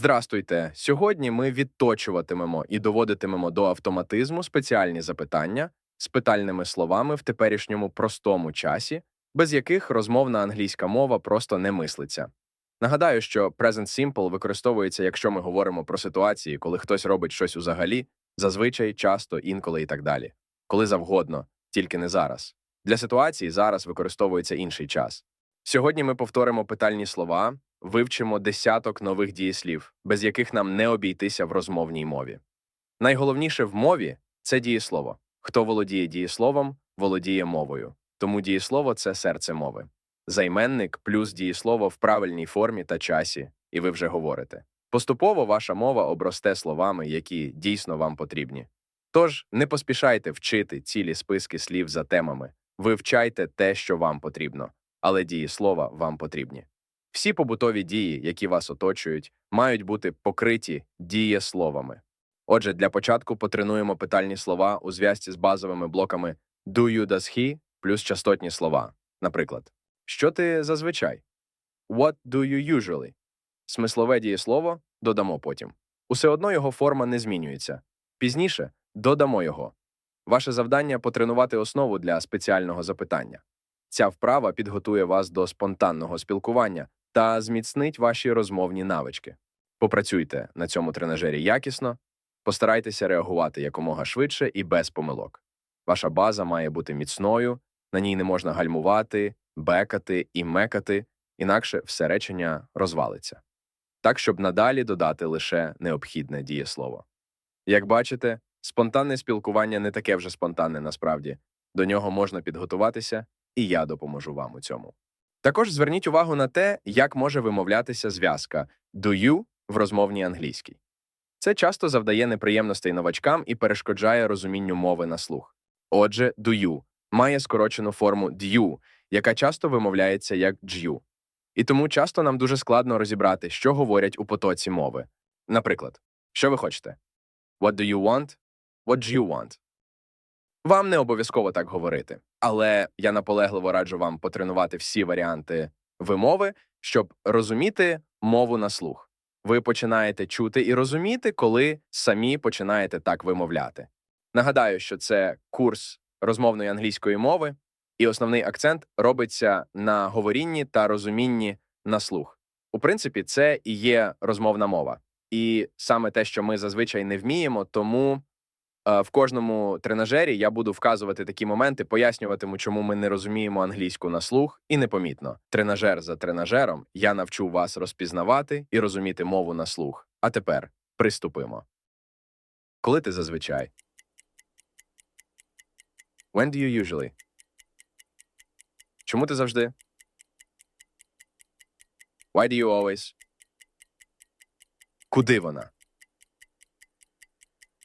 Здрастуйте! Сьогодні ми відточуватимемо і доводитимемо до автоматизму спеціальні запитання з питальними словами в теперішньому простому часі, без яких розмовна англійська мова просто не мислиться. Нагадаю, що Present Simple використовується, якщо ми говоримо про ситуації, коли хтось робить щось узагалі, зазвичай, часто, інколи і так далі, коли завгодно, тільки не зараз. Для ситуації зараз використовується інший час. Сьогодні ми повторимо питальні слова, вивчимо десяток нових дієслів, без яких нам не обійтися в розмовній мові. Найголовніше в мові це дієслово. Хто володіє дієсловом, володіє мовою. Тому дієслово це серце мови. Займенник плюс дієслово в правильній формі та часі, і ви вже говорите. Поступово ваша мова обросте словами, які дійсно вам потрібні. Тож не поспішайте вчити цілі списки слів за темами, вивчайте те, що вам потрібно, але дієслова вам потрібні. Всі побутові дії, які вас оточують, мають бути покриті дієсловами. Отже, для початку потренуємо питальні слова у зв'язці з базовими блоками do you, does he плюс частотні слова. Наприклад, що ти зазвичай? What do you usually? Смислове дієслово додамо потім. Усе одно його форма не змінюється. Пізніше додамо його. Ваше завдання потренувати основу для спеціального запитання. Ця вправа підготує вас до спонтанного спілкування та зміцнить ваші розмовні навички. Попрацюйте на цьому тренажері якісно, постарайтеся реагувати якомога швидше і без помилок. Ваша база має бути міцною, на ній не можна гальмувати, бекати і мекати, інакше все речення розвалиться. Так, щоб надалі додати лише необхідне дієслово. Як бачите, спонтанне спілкування не таке вже спонтанне насправді, до нього можна підготуватися, і я допоможу вам у цьому. Також зверніть увагу на те, як може вимовлятися зв'язка do you в розмовній англійській. Це часто завдає неприємностей новачкам і перешкоджає розумінню мови на слух. Отже, do you має скорочену форму due, яка часто вимовляється як джю. І тому часто нам дуже складно розібрати, що говорять у потоці мови. Наприклад, що ви хочете? What do you want? What do you want? Вам не обов'язково так говорити, але я наполегливо раджу вам потренувати всі варіанти вимови, щоб розуміти мову на слух. Ви починаєте чути і розуміти, коли самі починаєте так вимовляти. Нагадаю, що це курс розмовної англійської мови, і основний акцент робиться на говорінні та розумінні на слух. У принципі, це і є розмовна мова, і саме те, що ми зазвичай не вміємо, тому в кожному тренажері я буду вказувати такі моменти, пояснюватиму, чому ми не розуміємо англійську на слух, і непомітно. Тренажер за тренажером я навчу вас розпізнавати і розуміти мову на слух. А тепер приступимо. Коли ти зазвичай? When do you usually? Чому ти завжди? Why do you always? Куди вона?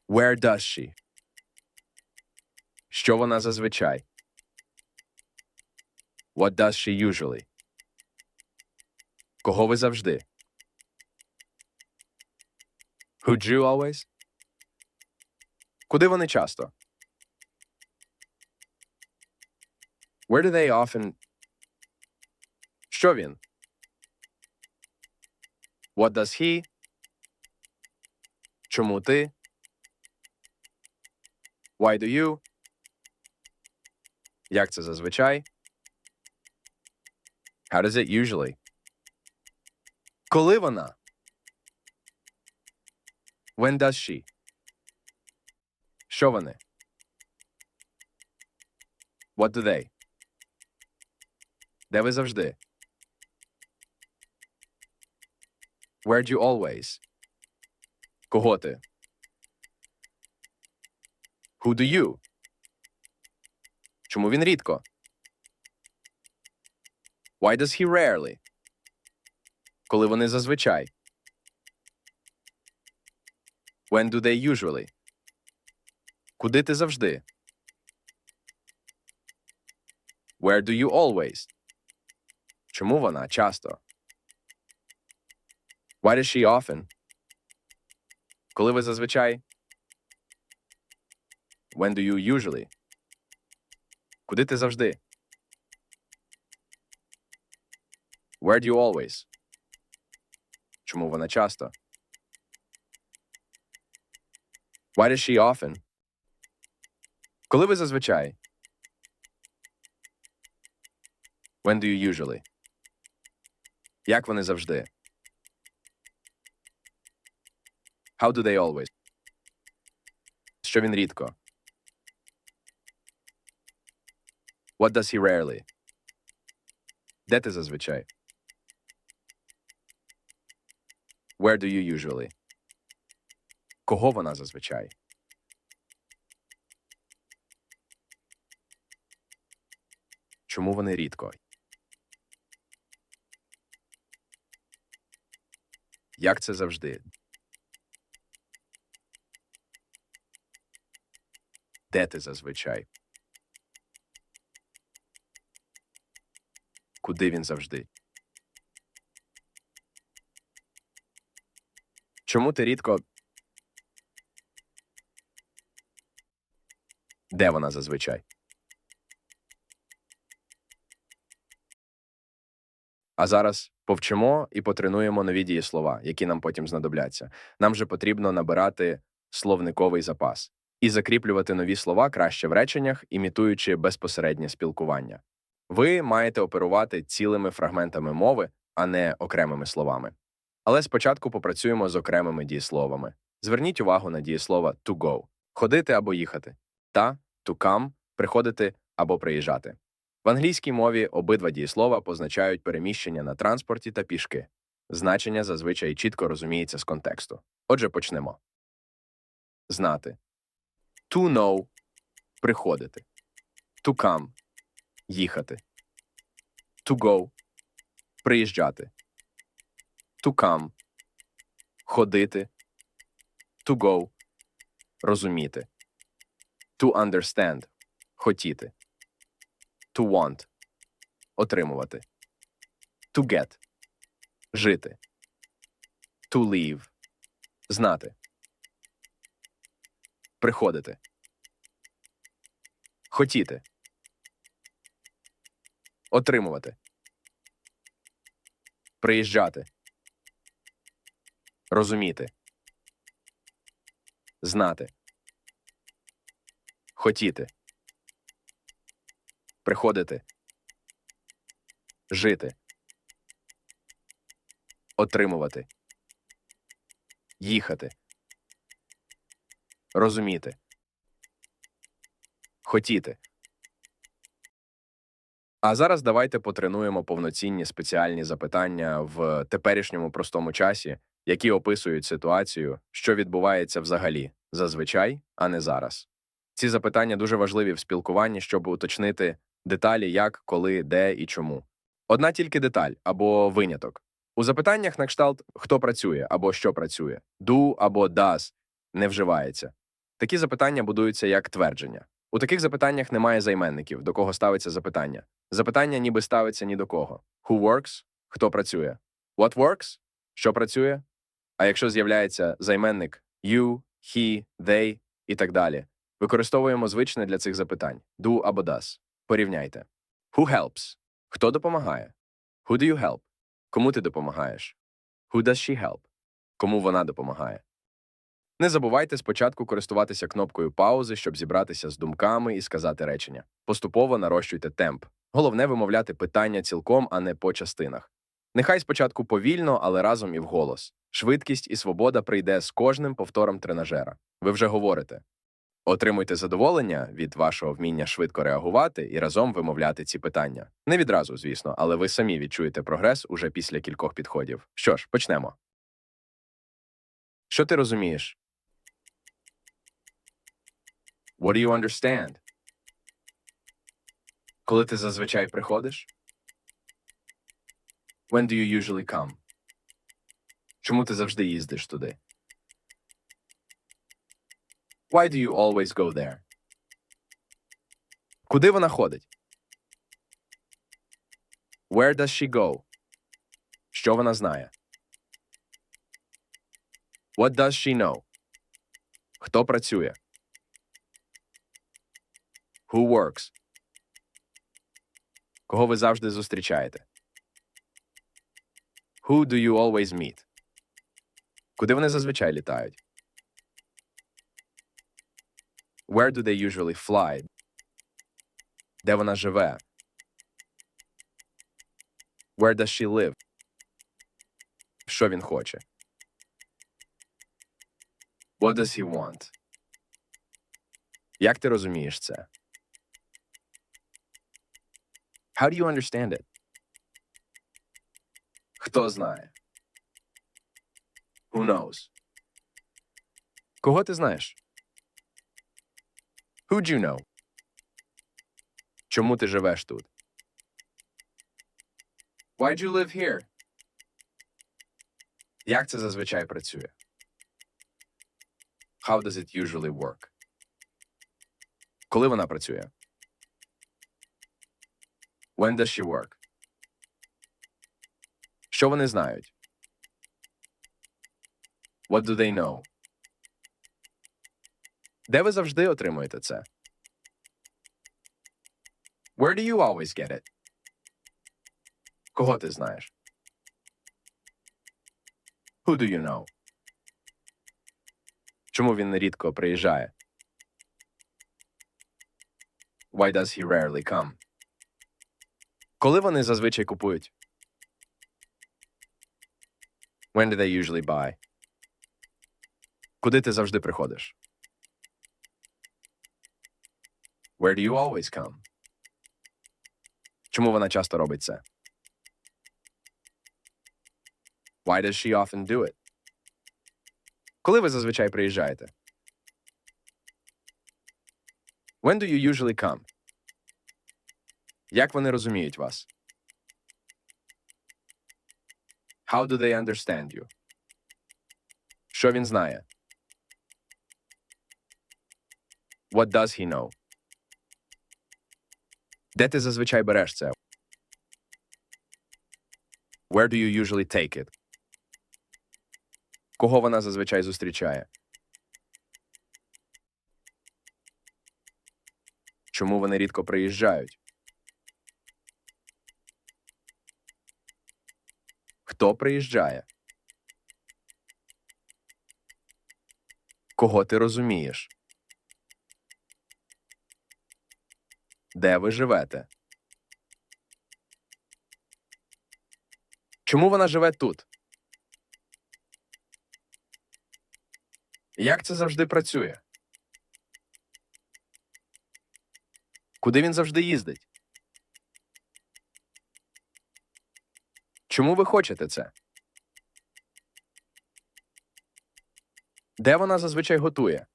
Where does she? Що вона зазвичай? What does she usually? Кого ви завжди? Who do you always? Куди вони часто? Where do they often? Що він? What does he? Чому ти? Why do you? Як це зазвичай? How does it usually? Коли вона? When does she? Що вони? What do they? Де ви завжди? Where do you always? Кого ти? Who do you? Чому він рідко? Why does he rarely? Коли вони зазвичай? When do they usually? Куди ти завжди? Where do you always? Чому вона часто? Why does she often? Коли ви зазвичай? When do you usually? Куди ти завжди? Where do you always? Чому вона часто? Why does she often? Коли ви зазвичай? When do you usually? Як вони завжди? How do they always? Що він рідко? What does he rarely? Де ти зазвичай? Where do you usually? Кого вона зазвичай? Чому вони рідко? Як це завжди? Де ти зазвичай? Куди він завжди? Чому ти рідко? Де вона зазвичай? А зараз повчимо і потренуємо нові дієслова, які нам потім знадобляться. Нам же потрібно набирати словниковий запас і закріплювати нові слова краще в реченнях, імітуючи безпосереднє спілкування. Ви маєте оперувати цілими фрагментами мови, а не окремими словами. Але спочатку попрацюємо з окремими дієсловами. Зверніть увагу на дієслова to go ходити або їхати, та to come приходити або приїжджати. В англійській мові обидва дієслова позначають переміщення на транспорті та пішки. Значення зазвичай чітко розуміється з контексту. Отже, почнемо. Знати. To know приходити. To come їхати. To go приїжджати. To come ходити. To go розуміти. To understand хотіти. To want отримувати. To get жити. To leave знати. Приходити. Хотіти. Отримувати. Приїжджати. Розуміти. Знати. Хотіти. Приходити. Жити. Отримувати. Їхати. Розуміти. Хотіти. А зараз давайте потренуємо повноцінні спеціальні запитання в теперішньому простому часі, які описують ситуацію, що відбувається взагалі, зазвичай, а не зараз. Ці запитання дуже важливі в спілкуванні, щоб уточнити деталі, як, коли, де і чому. Одна тільки деталь або виняток. У запитаннях на кшталт хто працює або що працює, do або does не вживається. Такі запитання будуються як твердження. У таких запитаннях немає займенників, до кого ставиться запитання. Запитання ніби ставиться ні до кого. Who works? Хто працює? What works? Що працює? А якщо з'являється займенник you, he, they і так далі, використовуємо звичне для цих запитань do або does. Порівняйте. Who helps? Хто допомагає? Who do you help? Кому ти допомагаєш? Who does she help? Кому вона допомагає? Не забувайте спочатку користуватися кнопкою паузи, щоб зібратися з думками і сказати речення. Поступово нарощуйте темп. Головне вимовляти питання цілком, а не по частинах. Нехай спочатку повільно, але разом і вголос. Швидкість і свобода прийде з кожним повтором тренажера. Ви вже говорите. Отримуйте задоволення від вашого вміння швидко реагувати і разом вимовляти ці питання. Не відразу, звісно, але ви самі відчуєте прогрес уже після кількох підходів. Що ж, почнемо. Що ти розумієш? What do you understand? Коли ти зазвичай приходиш? When do you usually come? Чому ти завжди їздиш туди? Why do you always go there? Куди вона ходить? Where does she go? Що вона знає? What does she know? Хто працює? Who works? Кого ви завжди зустрічаєте? Who do you always meet? Куди вони зазвичай літають? Where do they usually fly? Де вона живе? Where does she live? Що він хоче? What does he want? Як ти розумієш це? How do you understand it? Хто знає? Who knows? Кого ти знаєш? Who'd you know? Чому ти живеш тут? Why'd you live here? Як це зазвичай працює? How does it usually work? Коли вона працює? When does she work? Що вони знають? What do they know? Де ви завжди отримуєте це? Where do you always get it? Кого ти знаєш? Who do you know? Чому він нерідко приїжджає? Why does he rarely come? Коли вони зазвичай купують? When do they usually buy? Куди ти завжди приходиш? Where do you always come? Чому вона часто робить це? Why does she often do it? Коли ви зазвичай приїжджаєте? When do you usually come? Як вони розуміють вас? How do they understand you? Що він знає? What does he know? Де ти зазвичай береш це? Where do you usually take it? Кого вона зазвичай зустрічає? Чому вони рідко приїжджають? Хто приїжджає? Кого ти розумієш? Де ви живете? Чому вона живе тут? Як це завжди працює? Куди він завжди їздить? Чому ви хочете це? Де вона зазвичай готує?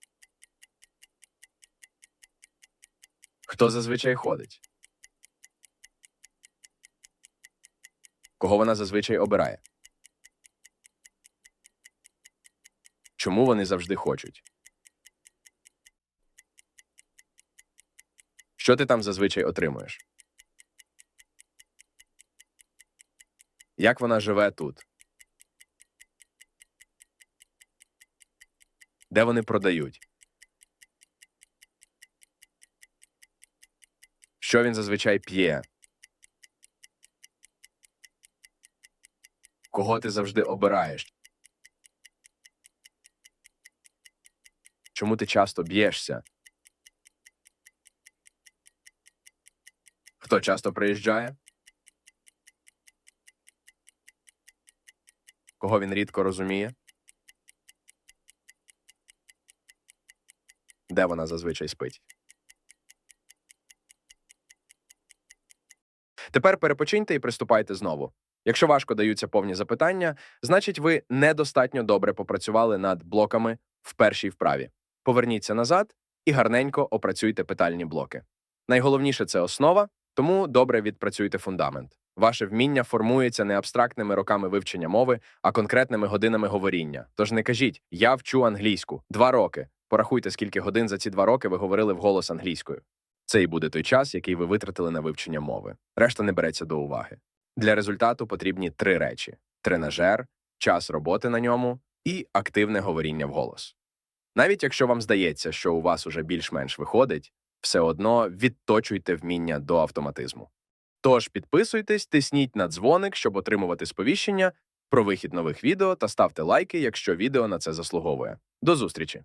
Хто зазвичай ходить? Кого вона зазвичай обирає? Чому вони завжди хочуть? Що ти там зазвичай отримуєш? Як вона живе тут? Де вони продають? Що він зазвичай п'є? Кого ти завжди обираєш? Чому ти часто б'єшся? Хто часто приїжджає? Кого він рідко розуміє? Де вона зазвичай спить? Тепер перепочиньте і приступайте знову. Якщо важко даються повні запитання, значить ви недостатньо добре попрацювали над блоками в першій вправі. Поверніться назад і гарненько опрацюйте питальні блоки. Найголовніше це основа, тому добре відпрацюйте фундамент. Ваше вміння формується не абстрактними роками вивчення мови, а конкретними годинами говоріння. Тож не кажіть я вчу англійську два роки. Порахуйте, скільки годин за ці два роки ви говорили вголос англійською. Це і буде той час, який ви витратили на вивчення мови. Решта не береться до уваги. Для результату потрібні три речі: тренажер, час роботи на ньому і активне говоріння вголос. Навіть якщо вам здається, що у вас уже більш-менш виходить, все одно відточуйте вміння до автоматизму. Тож підписуйтесь, тисніть на дзвоник, щоб отримувати сповіщення про вихід нових відео та ставте лайки, якщо відео на це заслуговує. До зустрічі!